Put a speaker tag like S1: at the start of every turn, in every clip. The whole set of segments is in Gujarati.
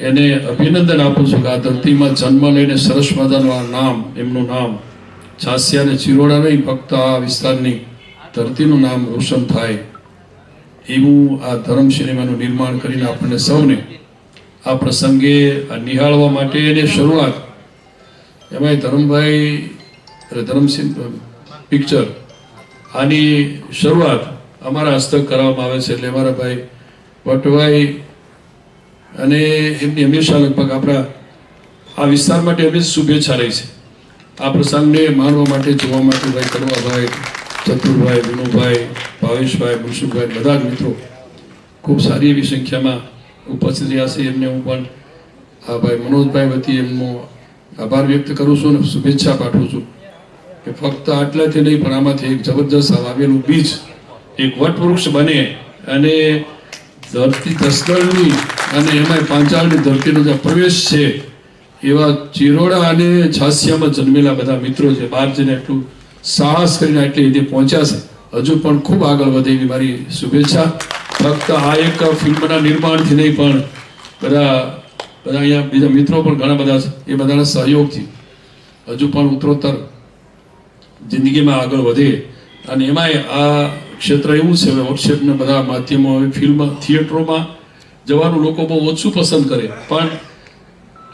S1: એને અભિનંદન આપું છું કે આ ધરતીમાં જન્મ લઈને સરસ મજાનું નામ, એમનું નામ છાસિયા અને ચિરોડા નહીં, ફક્ત આ વિસ્તારની ધરતીનું નામ રોશન થાય એવું આ ધર્મ સિનેમાનું નિર્માણ કરીને આપણને સૌને આ પ્રસંગે આ નિહાળવા માટે એની શરૂઆત એમાંય ધરમભાઈ ધરમસિંહ પિક્ચર આની શરૂઆત અમારા હસ્તક કરવામાં આવે છે. એટલે અમારા ભાઈ વટભાઈ અને એમની હંમેશા લગભગ આપણા આ વિસ્તાર માટે હંમેશા શુભેચ્છા રહી છે. આ પ્રસંગને માણવા માટે, જોવા માટે ભાઈ કડવાભાઈ ચતુરભાઈ, વિનુભાઈ, ભાવેશભાઈ મુનસુખભાઈ બધા જ મિત્રો ખૂબ સારી એવી સંખ્યામાં ઉપસ્થિત રહ્યા છે. એમને હું પણ આ ભાઈ મનોજભાઈ વતી એમનો આભાર વ્યક્ત કરું છું અને શુભેચ્છા પાઠવું છું કે ફક્ત આટલાથી નહીં, પણ આમાંથી એક જબરજસ્ત આવેલું બીજ એક વટવૃક્ષ બને અને ધરતી દસદળની અને એમાંય પાંચાળની ધરતીનો જે પ્રવેશ છે, એવા ચિરોડા અને છાસિયામાં જન્મેલા બધા મિત્રો છે, બહાર જઈને એટલું સાહસ કરીને આટલી રીતે પહોંચ્યા છે. હજુ પણ ખૂબ આગળ વધે એવી મારી શુભેચ્છા. ફક્ત આ એક ફિલ્મના નિર્માણથી નહીં પણ બધા બધા અહીંયા બીજા મિત્રો પણ ઘણા બધા છે, એ બધાના સહયોગથી હજુ પણ ઉત્તરોત્તર જિંદગીમાં આગળ વધે. અને એમાંય આ ક્ષેત્ર એવું છે વોટ્સએપના બધા માધ્યમો ફિલ્મ થિયેટરોમાં જવાનું લોકો બહુ ઓછું પસંદ કરે. પણ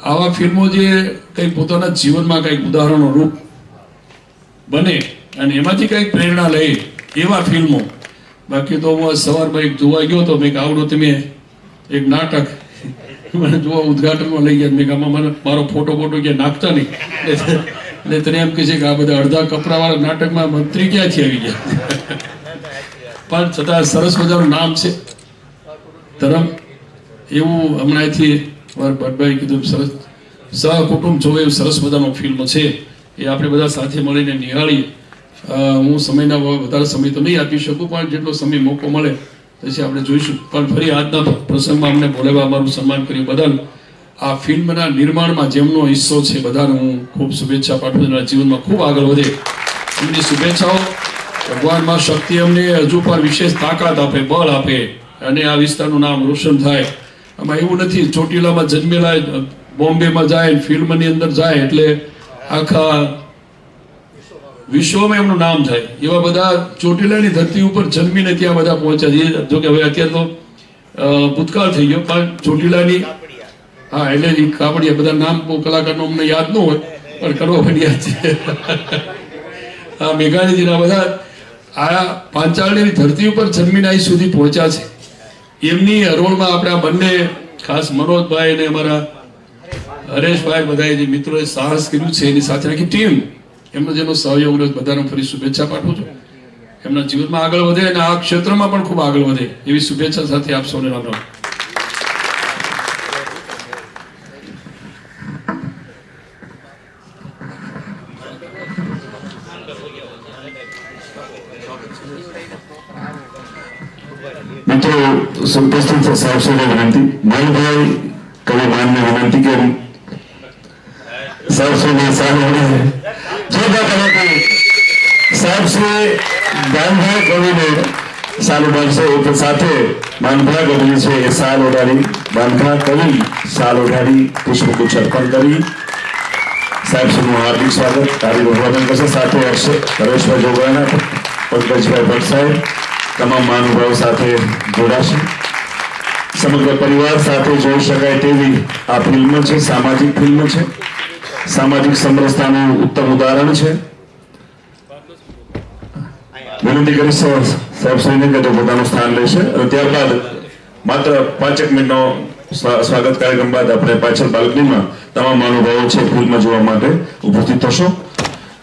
S1: આવા ફિલ્મો જે કંઈક પોતાના જીવનમાં કંઈક ઉદાહરણો રૂપ બને અને એમાંથી કંઈક પ્રેરણા લે એવા ફિલ્મો. બાકી તો હું સવારમાં એક જોવા ગયો તો મેં આવડો તમે એક નાટક મને જોવા ઉદઘાટનમાં લઈ ગયા. મેં આમાં મને મારો ફોટો ફોટો ક્યાં નાખતા નહીં. એટલે તને એમ કહે છે કે આ બધા અડધા કપડાવાળા નાટકમાં મંત્રી ક્યાંથી આવી ગયા? પણ છતાં સરસ મજાનું નામ છે. ધરમ એવું હમણાંથી ભટ્ટભાઈ કીધું સરસ સહકુટુંબ જોવે એવું સરસ મજાનો ફિલ્મ છે. એ આપણે બધા સાથે મળીને નિહાળીએ. હું સમયના વધારે સમય તો નહીં આપી શકું, પણ જેટલો સમય મોકો મળે પછી આપણે જોઈશું. પણ ફરી આજના પ્રસંગમાં અમને બોલાવવા અમારું સન્માન કર્યું બદલ આ ફિલ્મના નિર્માણમાં જેમનો હિસ્સો છે બધાને હું ખૂબ શુભેચ્છા પાઠવું. જીવનમાં ખૂબ આગળ વધે. એમની શુભેચ્છાઓ. ભગવાનમાં શક્તિ અમને હજુ પણ વિશેષ તાકાત આપે, બળ આપે. અને આ વિસ્તારનું નામ રોશન થાય. આમાં એવું નથી, ચોટીલામાં જન્મેલા બોમ્બેમાં જાય, ફિલ્મની અંદર જાય, એટલે આખા વિશ્વમાં એમનું નામ થાય. એવા બધા ચોટીલાની ધરતી ઉપર જન્મીને ત્યાં બધા પહોંચ્યા છે. જો કે હવે અત્યારે તો ભૂતકાળ થઈ ગયો, પણ ચોટીલાની હા, એટલે એ કાપડિયા બધા નામ કલાકારનો અમને યાદ ન હોય, પણ કરવા પણ છે. હા, મેઘાણીજીના બધા આ પાંચાળની ધરતી ઉપર જન્મીને અહીં સુધી પહોંચ્યા છે. એમની હરોળમાં આપણા બંને ખાસ મનોજભાઈ અને અમારા હરેશભાઈ બધાએ જે મિત્રોએ સાહસ કર્યું છે, એની સાથે આખી ટીમ, એમનો જેનો સહયોગ રહ્યો બધાને ફરી શુભેચ્છા પાઠવું છું. એમના જીવનમાં આગળ વધે અને આ ક્ષેત્રમાં પણ ખૂબ આગળ વધે, એવી શુભેચ્છા સાથે આપ સૌને રામ રામ.
S2: મિત્રો ઉપસ્થિત સાહેબ શ્રીને વિનંતી. માનભાઈ કવિ માનને વિનંતી કરી. સાહેબ શ્રીને સાહેબ જોરદાર તાળીઓ. સાહેબ શ્રી દાનભાઈ કવિને સાલ ઉડાડશે એ સાથે માનભા કવિ છે, એ સાલ ઉડાડી માનભા કવિ સાલ ઉડાડી પુષ્પગુચ્છ અર્પણ કરી. સાહેબ શ્રીનું હાર્દિક સ્વાગત. તારી ભગવાન કરશે સાથે હર્ષ હરેશભાઈ જોગવાના, પંકજભાઈ ભટ્ટ સાહેબ. તમામ મહાનુભાવો સાથે જોડાશે. સમગ્ર પરિવાર સાથે જોઈ શકાય તેવી આ ફિલ્મ છે, સામાજિક ફિલ્મ છે. સામાજિક સમરસતાનું ઉત્તમ ઉદાહરણ છે. વિનંતી કરીશ સાહેબ શ્રીને કે પોતાનું સ્થાન લેશે. અને ત્યારબાદ માત્ર પાંચેક મિનિટનો સ્વા- સ્વાગત કાર્યક્રમ બાદ આપણે પાછળ બાલ્કનીમાં તમામ મહાનુભાવો છે ફિલ્મ જોવા માટે ઉપસ્થિત થશો.